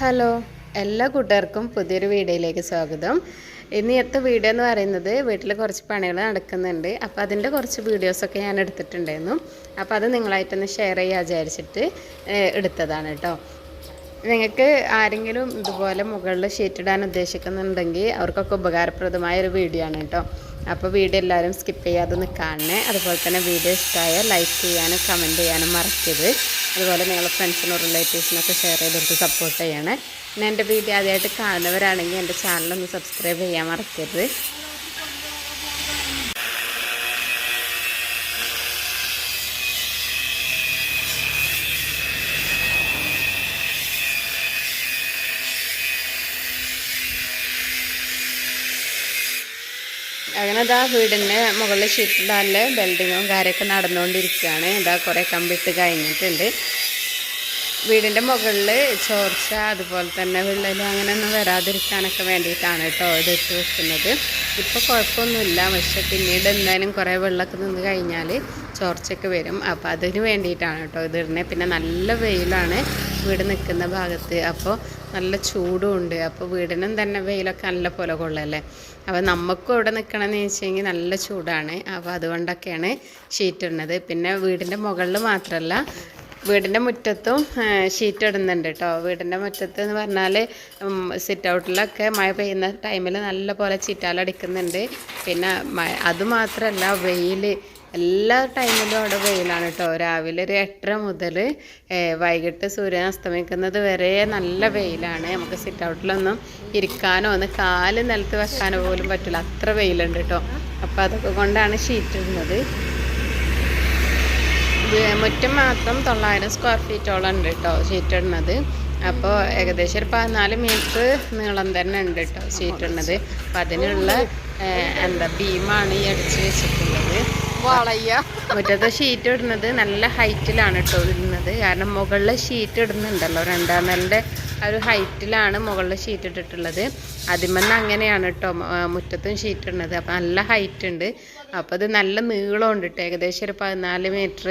Hello എല്ലാ കൂട്ടുകാർക്കും പുതിയൊരു വീഡിയോയിലേക്ക് സ്വാഗതം. ഇന്നത്തെ വീഡിയോ എന്ന് പറയുന്നത് വീട്ടിൽ കുറച്ച് പണികൾ നടക്കുന്നുണ്ട്. അപ്പോൾ അതിന്റെ കുറച്ച് വീഡിയോസൊക്കെ ഞാൻ എടുത്തിട്ടുണ്ടായിരുന്നു. അപ്പോൾ അത് നിങ്ങളായിട്ടൊന്ന് ഷെയർ ചെയ്യാൻ വിചാരിച്ചിട്ട് എടുത്തതാണ് കേട്ടോ നിങ്ങൾക്ക് ആരെങ്കിലും ഇതുപോലെ മുകളിൽ ഷീറ്റിടാൻ ഉദ്ദേശിക്കുന്നുണ്ടെങ്കിൽ അവർക്കൊക്കെ ഉപകാരപ്രദമായ ഒരു വീഡിയോ ആണ് കേട്ടോ അപ്പോൾ വീഡിയോ എല്ലാവരും സ്കിപ്പ് ചെയ്യാതെ ഒന്ന് കാണണേ അതുപോലെ തന്നെ വീഡിയോ ഇഷ്ടമായാൽ ലൈക്ക് ചെയ്യാനും കമന്റ് ചെയ്യാനും മറക്കരുത്. അതുപോലെ നിങ്ങൾ ഫ്രണ്ട്സിനും റിലേറ്റീവ്സിനൊക്കെ ഷെയർ ചെയ്തെടുത്ത് സപ്പോർട്ട് ചെയ്യണേ. പിന്നെ എന്റെ വീഡിയോ ആദ്യമായിട്ട് കാണുന്നവരാണെങ്കിൽ എന്റെ ചാനലൊന്ന് സബ്സ്ക്രൈബ് ചെയ്യാൻ മറക്കരുത്. അങ്ങനെ ഇതാ വീടിന്റെ മുകളിൽ ഷീറ്റിടാനുള്ള ബിൽഡിങ്ങും കാര്യമൊക്കെ നടന്നുകൊണ്ടിരിക്കുകയാണ്. ഇതാ കുറേ കമ്പിട്ട് കഴിഞ്ഞിട്ടുണ്ട്. വീടിന്റെ മുകളിൽ ചോർച്ച അതുപോലെ തന്നെ വിള്ളലും അങ്ങനെയൊന്നും വരാതിരിക്കാനൊക്കെ വേണ്ടിയിട്ടാണ് കേട്ടോ ഇത് ഇട്ട് വെക്കുന്നത്. ഇപ്പോൾ കുഴപ്പമൊന്നുമില്ല. പക്ഷെ പിന്നീട് എന്തായാലും കുറേ വെള്ളമൊക്കെ നിന്ന് കഴിഞ്ഞാൽ ചോർച്ചയൊക്കെ വരും. അപ്പോൾ അതിന് വേണ്ടിയിട്ടാണ് കേട്ടോ ഇത് പിന്നെ നല്ല വെയിലാണ് വീട് നിൽക്കുന്ന ഭാഗത്ത്. അപ്പോൾ നല്ല ചൂടും ഉണ്ട്. അപ്പോൾ വീടിനും തന്നെ വെയിലൊക്കെ നല്ല പോലെ കൊള്ളല്ലേ? അപ്പോൾ നമുക്കും ഇവിടെ നിൽക്കണമെന്ന് വെച്ച് കഴിഞ്ഞാൽ നല്ല ചൂടാണ്. അപ്പോൾ അതുകൊണ്ടൊക്കെയാണ് ഷീറ്റ് ഇടുന്നത്. പിന്നെ വീടിന്റെ മുകളിൽ മാത്രമല്ല വീടിന്റെ മുറ്റത്തും ഷീറ്റ് ഇടുന്നുണ്ട് കേട്ടോ വീടിന്റെ മുറ്റത്ത് എന്ന് പറഞ്ഞാൽ സിറ്റ് ഔട്ടിലൊക്കെ മഴ പെയ്യുന്ന ടൈമിൽ നല്ല പോലെ ചിറ്റാലടിക്കുന്നുണ്ട്. പിന്നെ അതുമാത്രമല്ല വെയിൽ എല്ലാ ടൈമിലും അവിടെ വെയിലാണ് കേട്ടോ. രാവിലെ ഒരു എട്ടര മുതൽ വൈകിട്ട് സൂര്യൻ അസ്തമിക്കുന്നത് വരെ നല്ല വെയിലാണ്. നമുക്ക് സിറ്റ് ഔട്ടിലൊന്നും ഇരിക്കാനോ ഒന്ന് കാൽ നിലത്ത് വെക്കാനോ പോലും പറ്റില്ല. അത്ര വെയിലുണ്ട് കേട്ടോ. അപ്പോൾ അതൊക്കെ കൊണ്ടാണ് ഷീറ്റ് ഇടുന്നത്. മുറ്റം മാത്രം തൊള്ളായിരം സ്ക്വയർ ഫീറ്റോളം ഉണ്ട് കേട്ടോ ഷീറ്റ് ഇടുന്നത്. അപ്പോൾ ഏകദേശം ഒരു പതിനാല് മീറ്റർ നീളം തന്നെ ഉണ്ട് കേട്ടോ ഷീറ്റ് ഇടുന്നത്. അപ്പം അതിനുള്ള എന്താ ബീമാണ് ഈ അടിച്ച് വെച്ചിട്ടുള്ളത്. മുറ്റത്തെ ഷീറ്റ് ഇടുന്നത് നല്ല ഹൈറ്റിലാണ് കേട്ടോ ഇടുന്നത്. കാരണം മുകളിലെ ഷീറ്റ് ഇടുന്നുണ്ടല്ലോ രണ്ടാം നിലന്റെ ആ ഒരു ഹൈറ്റിലാണ് മുകളിൽ ഷീറ്റ് ഇട്ടിട്ടുള്ളത്. അതിമെന്ന് അങ്ങനെയാണ് കേട്ടോ മുറ്റത്തും ഷീറ്റ് ഇടുന്നത്. അപ്പം നല്ല ഹൈറ്റ് ഉണ്ട്. അപ്പോൾ അത് നല്ല നീളമുണ്ട് കേട്ടോ ഏകദേശം ഒരു പതിനാല് മീറ്റർ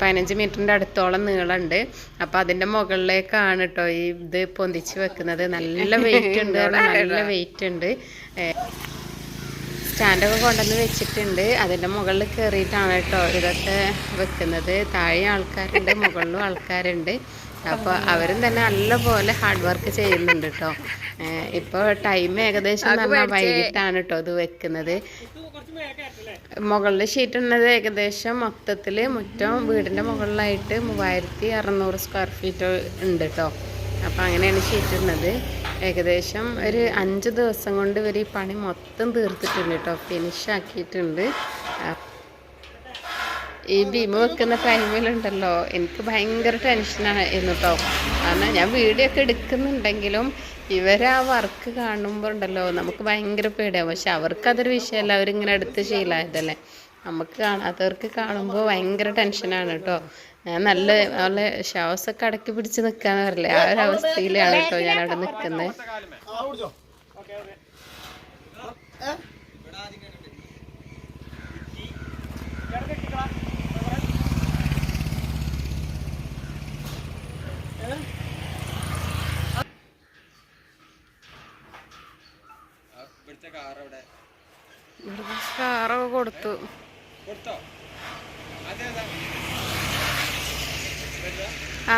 പതിനഞ്ച് മീറ്ററിന്റെ അടുത്തോളം നീളമുണ്ട്. അപ്പോൾ അതിന്റെ മുകളിലേക്കാണ് കേട്ടോ ഈ ഇത് പൊന്തിച്ച് വെക്കുന്നത്. നല്ല വെയിറ്റ് ഉണ്ട് നല്ല വെയിറ്റ് ഉണ്ട്. സ്റ്റാൻഡൊക്കെ കൊണ്ടുവന്ന് വെച്ചിട്ടുണ്ട്. അതിന്റെ മുകളിൽ കയറിയിട്ടാണ് കേട്ടോ ഇതൊക്കെ വെക്കുന്നത്. താഴെ ആൾക്കാരുണ്ട് മുകളിലും ആൾക്കാരുണ്ട്. അപ്പോൾ അവരും തന്നെ നല്ലപോലെ ഹാർഡ് വർക്ക് ചെയ്യുന്നുണ്ട് കേട്ടോ. ഇപ്പോൾ ടൈം ഏകദേശം പറഞ്ഞാൽ വൈകിട്ടാണ് കേട്ടോ ഇത് വെക്കുന്നത്. മുകളിൽ ഷീറ്റ് ഉള്ളത് ഏകദേശം മൊത്തത്തിൽ മുറ്റം വീടിന്റെ മുകളിലായിട്ട് മൂവായിരത്തി അറുന്നൂറ് സ്ക്വയർ ഫീറ്റ് ഉണ്ട് കേട്ടോ. അപ്പോൾ അങ്ങനെയാണ് ഷീറ്റ് ഇടുന്നത്. ഏകദേശം ഒരു അഞ്ച് ദിവസം കൊണ്ട് ഇവർ ഈ പണി മൊത്തം തീർത്തിട്ടുണ്ട് കേട്ടോ ഫിനിഷ് ആക്കിയിട്ടുണ്ട്. ഈ ഭീമ വെക്കുന്ന ടൈമിലുണ്ടല്ലോ എനിക്ക് ഭയങ്കര ടെൻഷനായിരുന്നു കേട്ടോ കാരണം ഞാൻ വീഡിയോ ഒക്കെ എടുക്കുന്നുണ്ടെങ്കിലും ഇവരെ വർക്ക് കാണുമ്പോൾ ഉണ്ടല്ലോ നമുക്ക് ഭയങ്കര പേടിയാവും. പക്ഷെ അവർക്കതൊരു വിഷയമല്ല. അവരിങ്ങനെ അടുത്ത് ശീലമായതല്ലേ നമുക്ക് കാണാത്തവർക്ക് കാണുമ്പോൾ ഭയങ്കര ടെൻഷനാണ് കേട്ടോ ഞാൻ നല്ല നല്ല ശ്വാസമൊക്കെ അടക്കി പിടിച്ച് നിക്കാന്ന് പറയില്ലേ ആ ഒരു അവസ്ഥയിലാണ് കേട്ടോ ഞാൻ അവിടെ ഇവിടുത്തെ കാറൊക്കെ കൊടുത്തു. കൊടുത്തോ? അതേതാ ആ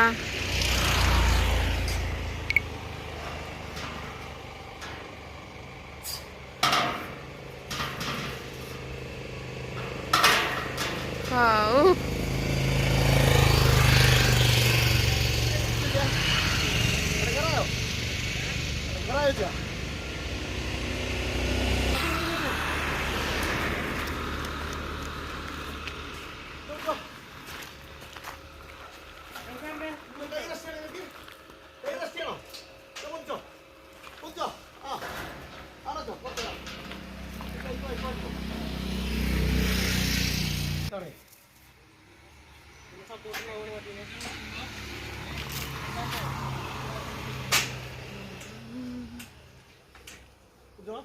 dedans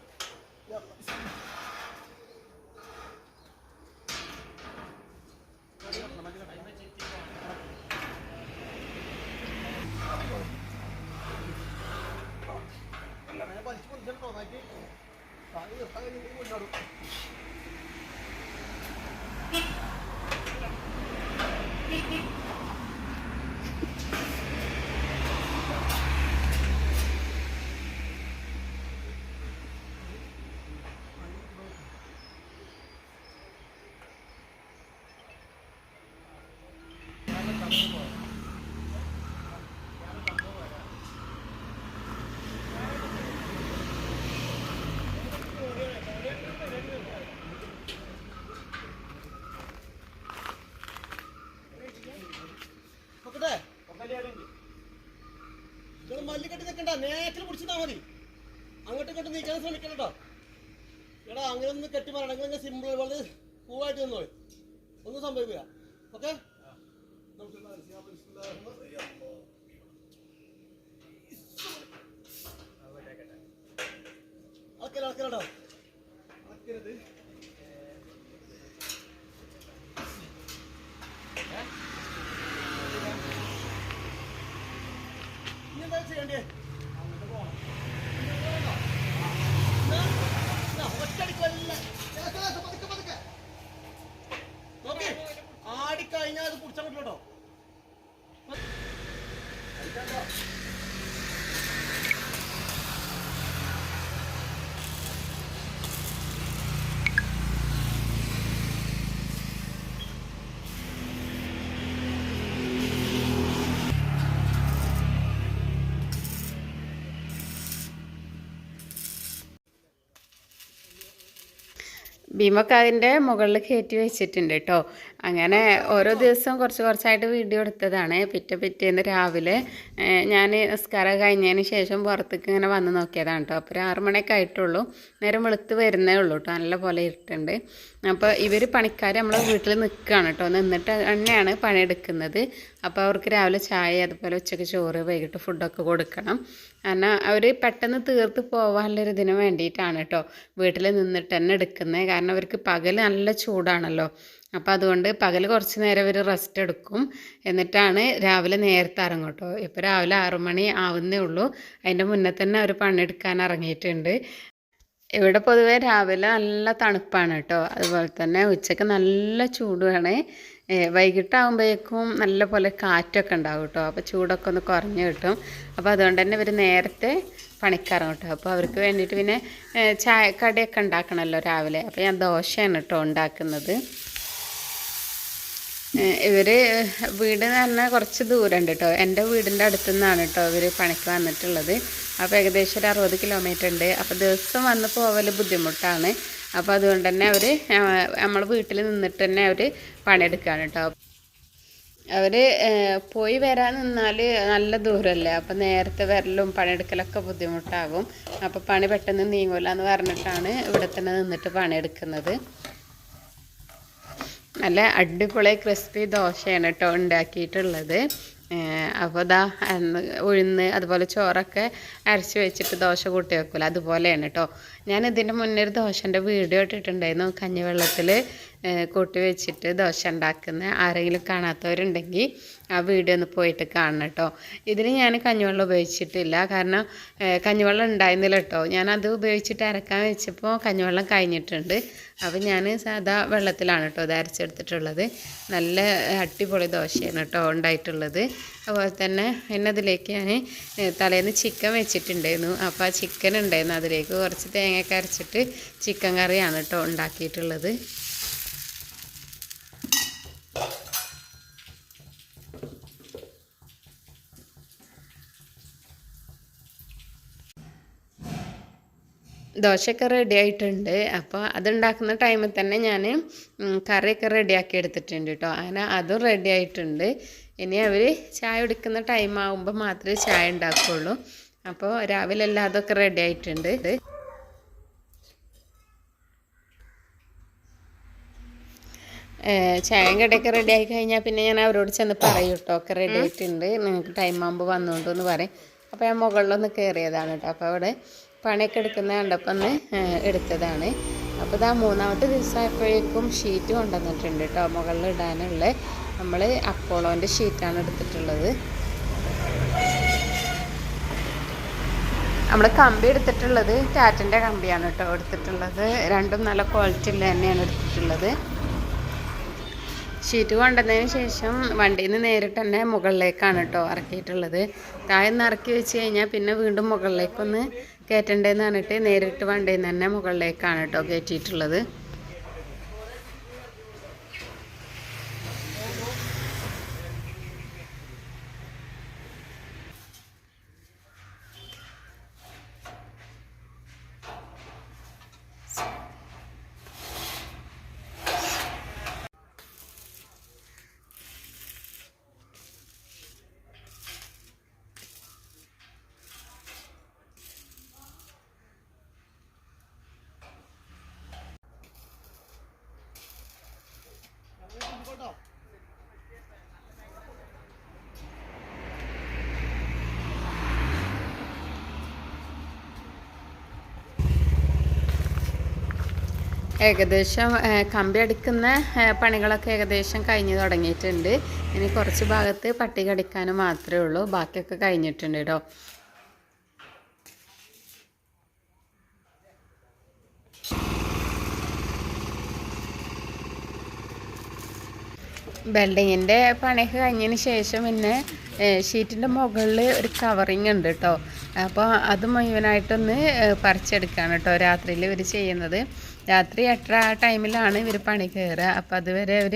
നേക്കിൽ പിടിച്ചിട്ടാ മതി. അങ്ങോട്ടും ഇങ്ങോട്ടും നീക്കാൻ ശ്രമിക്കണം കേട്ടോ എടാ അങ്ങനെ ഒന്ന് കെട്ടി പറയണം. അങ്ങനെ സിമ്പിൾ പോലെ കൂളായിട്ട് തന്നോ ഒന്നും സംഭവിക്കില്ല ഓക്കെ അളക്കല ചെയ്യണ്ടേ ആടിക്കഴിഞ്ഞാൽ അത് കുടിച്ചാൽ പറ്റില്ലോ ഭീമൊക്കെ അതിന്റെ മുകളിൽ കയറ്റി വെച്ചിട്ടുണ്ട് കേട്ടോ. അങ്ങനെ ഓരോ ദിവസവും കുറച്ച് കുറച്ചായിട്ട് വീഡിയോ എടുത്തതാണ്. പിറ്റേ പിറ്റേന്ന് രാവിലെ ഞാൻ നിസ്കാരം കഴിഞ്ഞതിന് ശേഷം പുറത്തേക്ക് ഇങ്ങനെ വന്ന് നോക്കിയതാണ് കേട്ടോ അപ്പോൾ ഒരു ആറുമണിയൊക്കെ ആയിട്ടുള്ളൂ. നേരം വെളുത്ത് വരുന്നേ ഉള്ളൂ കേട്ടോ നല്ല പോലെ ഇരുട്ടുണ്ട്. അപ്പോൾ ഇവർ പണിക്കാർ നമ്മളെ വീട്ടിൽ നിൽക്കുകയാണ് കേട്ടോ നിന്നിട്ട് തന്നെയാണ് പണിയെടുക്കുന്നത്. അപ്പോൾ അവർക്ക് രാവിലെ ചായ അതുപോലെ ഉച്ചയ്ക്ക് ചോറ് വൈകിട്ട് ഫുഡൊക്കെ കൊടുക്കണം. കാരണം അവർ പെട്ടെന്ന് തീർത്ത് പോകാനുള്ളൊരു ഇതിന് വേണ്ടിയിട്ടാണ് കേട്ടോ വീട്ടിൽ നിന്നിട്ട് തന്നെ എടുക്കുന്നത് കാരണം അവർക്ക് പകൽ നല്ല ചൂടാണല്ലോ. അപ്പോൾ അതുകൊണ്ട് പകൽ കുറച്ച് നേരം ഇവർ റെസ്റ്റ് എടുക്കും. എന്നിട്ടാണ് രാവിലെ നേരത്തെ ഇറങ്ങും കേട്ടോ. ഇപ്പോൾ രാവിലെ ആറു മണി ആവുന്നേ ഉള്ളൂ. അതിന്റെ മുന്നേ തന്നെ അവർ പണിയെടുക്കാൻ ഇറങ്ങിയിട്ടുണ്ട്. ഇവിടെ പൊതുവേ രാവിലെ നല്ല തണുപ്പാണ് കേട്ടോ. അതുപോലെ തന്നെ ഉച്ചയ്ക്ക് നല്ല ചൂടുമാണ് വൈകിട്ടാകുമ്പോഴേക്കും നല്ല പോലെ കാറ്റൊക്കെ ഉണ്ടാവും കേട്ടോ. അപ്പോൾ ചൂടൊക്കെ ഒന്ന് കുറഞ്ഞു കിട്ടും. അപ്പോൾ അതുകൊണ്ട് തന്നെ ഇവർ നേരത്തെ പണിക്കാറും കേട്ടോ. അപ്പോൾ അവർക്ക് വേണ്ടിയിട്ട് പിന്നെ ചായക്കടയൊക്കെ ചായ കടിയൊക്കെ ഉണ്ടാക്കണമല്ലോ രാവിലെ. അപ്പോൾ ഞാൻ ദോശയാണ് കേട്ടോ ഉണ്ടാക്കുന്നത്. ഇവർ വീട് എന്ന് പറഞ്ഞാൽ കുറച്ച് ദൂരമുണ്ട് കേട്ടോ എന്റെ വീടിന്റെ അടുത്തു നിന്നാണ് കേട്ടോ ഇവർ പണിക്ക് വന്നിട്ടുള്ളത്. അപ്പോൾ ഏകദേശം ഒരു അറുപത് കിലോമീറ്റർ ഉണ്ട്. അപ്പോൾ ദിവസം വന്ന് പോവൽ ബുദ്ധിമുട്ടാണ്. അപ്പോൾ അതുകൊണ്ട് തന്നെ അവർ നമ്മൾ വീട്ടിൽ നിന്നിട്ട് തന്നെ അവർ പണിയെടുക്കുകയാണ് കേട്ടോ അവർ പോയി വരാൻ നിന്നാൽ നല്ല ദൂരമല്ലേ അപ്പോൾ നേരത്തെ വരലും പണിയെടുക്കലൊക്കെ ബുദ്ധിമുട്ടാകും. അപ്പോൾ പണി പെട്ടെന്ന് നീങ്ങൂല എന്ന് പറഞ്ഞിട്ടാണ് ഇവിടെ തന്നെ നിന്നിട്ട് പണിയെടുക്കുന്നത്. നല്ല അടിപൊളി ക്രിസ്പി ദോശയാണ് കേട്ടോ ഉണ്ടാക്കിയിട്ടുള്ളത്. അപ്പോൾ അന്ന് ഉഴുന്ന് അതുപോലെ ചോറൊക്കെ അരച്ച് വെച്ചിട്ട് ദോശ കൂട്ടി വെക്കില്ല അതുപോലെയാണ് കേട്ടോ. ഞാൻ ഇതിന്റെ മുന്നേ ഒരു ദോശന്റെ വീഡിയോ ഇട്ടിട്ടുണ്ടായിരുന്നു കഞ്ഞിവെള്ളത്തിൽ കൂട്ടി വെച്ചിട്ട് ദോശ ഉണ്ടാക്കുന്ന ആരെങ്കിലും കാണാത്തവരുണ്ടെങ്കിൽ ആ വീഡിയോ ഒന്ന് പോയിട്ട് കാണണം കേട്ടോ. ഇതിന് ഞാൻ കഞ്ഞിവെള്ളം ഉപയോഗിച്ചിട്ടില്ല. കാരണം കഞ്ഞിവെള്ളം ഉണ്ടായിരുന്നില്ല കേട്ടോ. ഞാനത് ഉപയോഗിച്ചിട്ട് അരക്കാൻ വെച്ചപ്പോൾ കഞ്ഞിവെള്ളം കഴിഞ്ഞിട്ടുണ്ട്. അപ്പോൾ ഞാൻ സാധാ വെള്ളത്തിലാണ് കേട്ടോ ഇത് അരച്ചെടുത്തിട്ടുള്ളത്. നല്ല അടിപൊളി ദോശയാണ് കേട്ടോ ഉണ്ടായിട്ടുള്ളത്. അതുപോലെ തന്നെ പിന്നെ അതിലേക്ക് ഞാൻ തലേന്ന് ചിക്കൻ വെച്ചിട്ടുണ്ടായിരുന്നു. അപ്പോൾ ആ ചിക്കൻ ഉണ്ടായിരുന്നു. അതിലേക്ക് കുറച്ച് തേങ്ങയൊക്കെ അരച്ചിട്ട് ചിക്കൻ കറിയാണ് കേട്ടോ ഉണ്ടാക്കിയിട്ടുള്ളത്. ദോശയൊക്കെ റെഡി ആയിട്ടുണ്ട്. അപ്പോൾ അതുണ്ടാക്കുന്ന ടൈമിൽ തന്നെ ഞാൻ കറിയൊക്കെ റെഡിയാക്കി എടുത്തിട്ടുണ്ട് കേട്ടോ അങ്ങനെ അതും റെഡി ആയിട്ടുണ്ട്. ഇനി അവർ ചായ എടുക്കുന്ന ടൈം ആകുമ്പോൾ മാത്രമേ ചായ ഉണ്ടാക്കുകയുള്ളൂ അപ്പോൾ രാവിലെ എല്ലാം അതൊക്കെ റെഡി ആയിട്ടുണ്ട്. ചായയും കടയൊക്കെ റെഡി ആയി കഴിഞ്ഞാൽ പിന്നെ ഞാൻ അവരോട് ചെന്ന് പറയും കേട്ടോ ഒക്കെ റെഡി ആയിട്ടുണ്ട്. നിങ്ങൾക്ക് ടൈം ആകുമ്പോൾ വന്നുകൊണ്ടു എന്ന് പറയും. അപ്പോൾ ഞാൻ മുകളിലൊന്ന് കയറിയതാണ് കേട്ടോ അപ്പോൾ അവിടെ പണിയൊക്കെ എടുക്കുന്ന കണ്ടപ്പോൾ ഒന്ന് എടുത്തതാണ്. അപ്പോൾ ഇതാ മൂന്നാമത്തെ ദിവസമായപ്പോഴേക്കും ഷീറ്റ് കൊണ്ടുവന്നിട്ടുണ്ട് കേട്ടോ മുകളിൽ ഇടാനുള്ള നമ്മൾ അപ്പോളോന്റെ ഷീറ്റാണ് എടുത്തിട്ടുള്ളത്. നമ്മൾ കമ്പി എടുത്തിട്ടുള്ളത് ടാറ്റന്റെ കമ്പിയാണ് കേട്ടോ എടുത്തിട്ടുള്ളത്. രണ്ടും നല്ല ക്വാളിറ്റി ഉള്ള തന്നെയാണ് എടുത്തിട്ടുള്ളത്. ഷീറ്റ് കൊണ്ടുവന്നതിന് ശേഷം വണ്ടിയിൽ നിന്ന് നേരിട്ട് തന്നെ മുകളിലേക്കാണ് കേട്ടോ ഇറക്കിയിട്ടുള്ളത്. താഴെ നിന്ന് ഇറക്കി വെച്ച് കഴിഞ്ഞാൽ പിന്നെ വീണ്ടും മുകളിലേക്കൊന്ന് കയറ്റണ്ടേന്ന് പറഞ്ഞിട്ട് നേരിട്ട് വണ്ടിയിൽ നിന്ന് തന്നെ മുകളിലേക്കാണ് കേട്ടോ കയറ്റിയിട്ടുള്ളത് ഏകദേശം കമ്പി അടിക്കുന്ന പണികളൊക്കെ ഏകദേശം കഴിഞ്ഞ് തുടങ്ങിയിട്ടുണ്ട്. ഇനി കുറച്ച് ഭാഗത്ത് പട്ടി കടിക്കാനും മാത്രമേ ഉള്ളൂ. ബാക്കിയൊക്കെ കഴിഞ്ഞിട്ടുണ്ട് കേട്ടോ ബിൽഡിങ്ങിന്റെ പണിയൊക്കെ കഴിഞ്ഞതിന് ശേഷം പിന്നെ ഷീറ്റിന്റെ മുകളിൽ ഒരു കവറിങ് ഉണ്ട് കേട്ടോ അപ്പോൾ അത് മുഴുവനായിട്ടൊന്ന് പറിച്ചെടുക്കുകയാണ് കേട്ടോ രാത്രിയിൽ ഇവർ ചെയ്യുന്നത്. രാത്രി എട്ടര ആ ടൈമിലാണ് ഇവർ പണി കയറുക. അപ്പോൾ അതുവരെ അവർ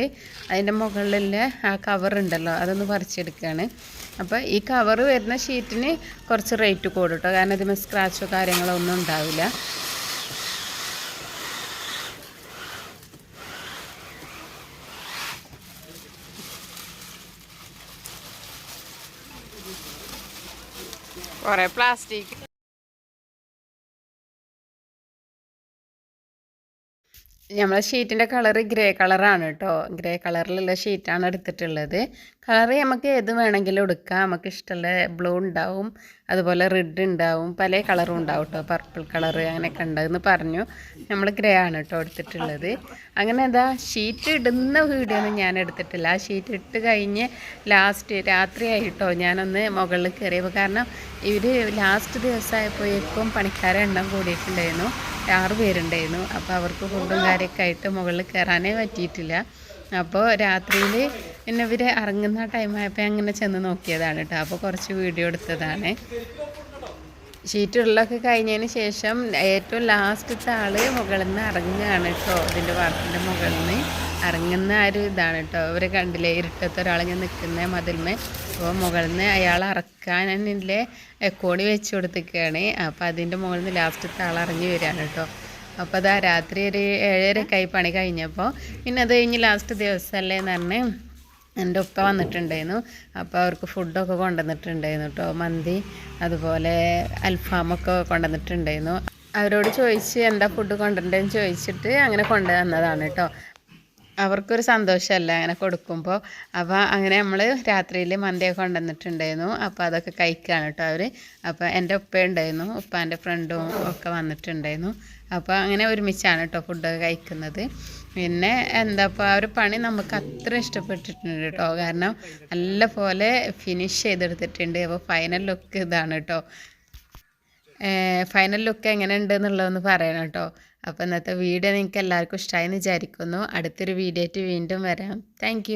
അതിന്റെ മുകളിലെ ആ കവർ ഉണ്ടല്ലോ അതൊന്ന് പറിച്ചെടുക്കുകയാണ് അപ്പോൾ ഈ കവർ വരുന്ന ഷീറ്റിന് കുറച്ച് റേറ്റ് കൂടും കേട്ടോ കാരണം ഇതിന് സ്ക്രാച്ചോ കാര്യങ്ങളോ ഒന്നും ഉണ്ടാവില്ല. കുറേ പ്ലാസ്റ്റിക് നമ്മളെ ഷീറ്റിന്റെ കളർ ഗ്രേ കളറാണ് കേട്ടോ ഗ്രേ കളറിലുള്ള ഷീറ്റാണ് എടുത്തിട്ടുള്ളത്. കളറ് നമുക്ക് ഏത് വേണമെങ്കിലും എടുക്കാം. നമുക്ക് ഇഷ്ടമുള്ള ബ്ലൂ ഉണ്ടാവും. അതുപോലെ റെഡ് ഉണ്ടാവും. പല കളറും ഉണ്ടാവും കേട്ടോ പർപ്പിൾ കളറ് അങ്ങനെയൊക്കെ ഉണ്ടെന്ന് പറഞ്ഞു. നമ്മൾ ഗ്രേ ആണ് കേട്ടോ എടുത്തിട്ടുള്ളത്. അങ്ങനെ എന്താ ഷീറ്റ് ഇടുന്ന വീഡിയോ ഞാൻ എടുത്തിട്ടില്ല. ആ ഷീറ്റ് ഇട്ട് കഴിഞ്ഞ് ലാസ്റ്റ് രാത്രിയായിട്ടോ ഞാനൊന്ന് മുകളിൽ കയറിയപ്പോൾ കാരണം ഇവർ ലാസ്റ്റ് ദിവസമായപ്പോഴേക്കും പണിക്കാരെ എണ്ണം കൂടിയിട്ടുണ്ടായിരുന്നു. ആറ് പേരുണ്ടായിരുന്നു. അപ്പോൾ അവർക്ക് ഫുഡും കാര്യമൊക്കെ ആയിട്ട് മുകളിൽ കയറാനേ പറ്റിയിട്ടില്ല. അപ്പോൾ രാത്രിയിൽ പിന്നെ ഇവർ ഇറങ്ങുന്ന ടൈമായപ്പോൾ അങ്ങനെ ചെന്ന് നോക്കിയതാണ് കേട്ടോ അപ്പോൾ കുറച്ച് വീഡിയോ എടുത്തതാണ്. ഷീറ്റ് ഉള്ളൊക്കെ കഴിഞ്ഞതിന് ശേഷം ഏറ്റവും ലാസ്റ്റത്തെ ആൾ മുകളിൽ നിന്ന് ഇറങ്ങുകയാണ് കേട്ടോ ഇതിന്റെ വാർപ്പിന്റെ മുകളിൽ നിന്ന് ഇറങ്ങുന്ന ആ ഒരു ഇതാണ് കേട്ടോ ഇവരെ കണ്ടില്ലേ ഇരുട്ടത്ത് ഒരാളിങ്ങനെ നിൽക്കുന്ന മതിൽമേ അപ്പോൾ മുകളിൽ നിന്ന് അയാൾ ഇറക്കാനില്ലേ എക്കോണി വെച്ച് കൊടുത്തിരിക്കുകയാണ്. അപ്പോൾ അതിന്റെ മുകളിൽ നിന്ന് ലാസ്റ്റത്തെ ആൾ ഇറങ്ങി വരികയാണ് കേട്ടോ അപ്പോൾ അതാ രാത്രി ഒരു ഏഴര കൈ പണി കഴിഞ്ഞപ്പോൾ പിന്നെ അത് കഴിഞ്ഞ് ലാസ്റ്റ് ദിവസമല്ലേ എന്ന് പറഞ്ഞ് എന്റെ ഉപ്പ വന്നിട്ടുണ്ടായിരുന്നു. അപ്പോൾ അവർക്ക് ഫുഡൊക്കെ കൊണ്ടുവന്നിട്ടുണ്ടായിരുന്നു കേട്ടോ മന്തി അതുപോലെ അൽഫാമൊക്കെ കൊണ്ടുവന്നിട്ടുണ്ടായിരുന്നു. അവരോട് ചോദിച്ച് എന്താ ഫുഡ് കൊണ്ടുവരേണ്ടതെന്ന് ചോദിച്ചിട്ട് അങ്ങനെ കൊണ്ടുവന്നതാണ് കേട്ടോ അവർക്കൊരു സന്തോഷമല്ല അങ്ങനെ കൊടുക്കുമ്പോൾ അപ്പോൾ അങ്ങനെ നമ്മൾ രാത്രിയിൽ മന്തിയൊക്കെ കൊണ്ടുവന്നിട്ടുണ്ടായിരുന്നു. അപ്പോൾ അതൊക്കെ കഴിക്കുകയാണ് കേട്ടോ അവർ അപ്പോൾ എന്റെ ഉപ്പ ഉണ്ടായിരുന്നു. ഉപ്പാന്റെ ഫ്രണ്ടും ഒക്കെ വന്നിട്ടുണ്ടായിരുന്നു. അപ്പോൾ അങ്ങനെ ഒരുമിച്ചാണ് കേട്ടോ ഫുഡൊക്കെ കഴിക്കുന്നത്. പിന്നെ എന്താ ഇപ്പോൾ ആ ഒരു പണി നമുക്ക് അത്ര ഇഷ്ടപ്പെട്ടിട്ടുണ്ട് കേട്ടോ. കാരണം നല്ല പോലെ ഫിനിഷ് ചെയ്തെടുത്തിട്ടുണ്ട്. അപ്പോൾ ഫൈനൽ ലുക്ക് ഇതാണ് കേട്ടോ. ഫൈനൽ ലുക്ക് എങ്ങനെ ഉണ്ട് എന്നുള്ളതൊന്ന് പറയണം കേട്ടോ. അപ്പോൾ ഇന്നത്തെ വീഡിയോ നിങ്ങൾക്ക് എല്ലാവർക്കും ഇഷ്ടമായി എന്ന് വിചാരിക്കുന്നു. അടുത്തൊരു വീഡിയോ ആയിട്ട് വീണ്ടും വരാം. താങ്ക്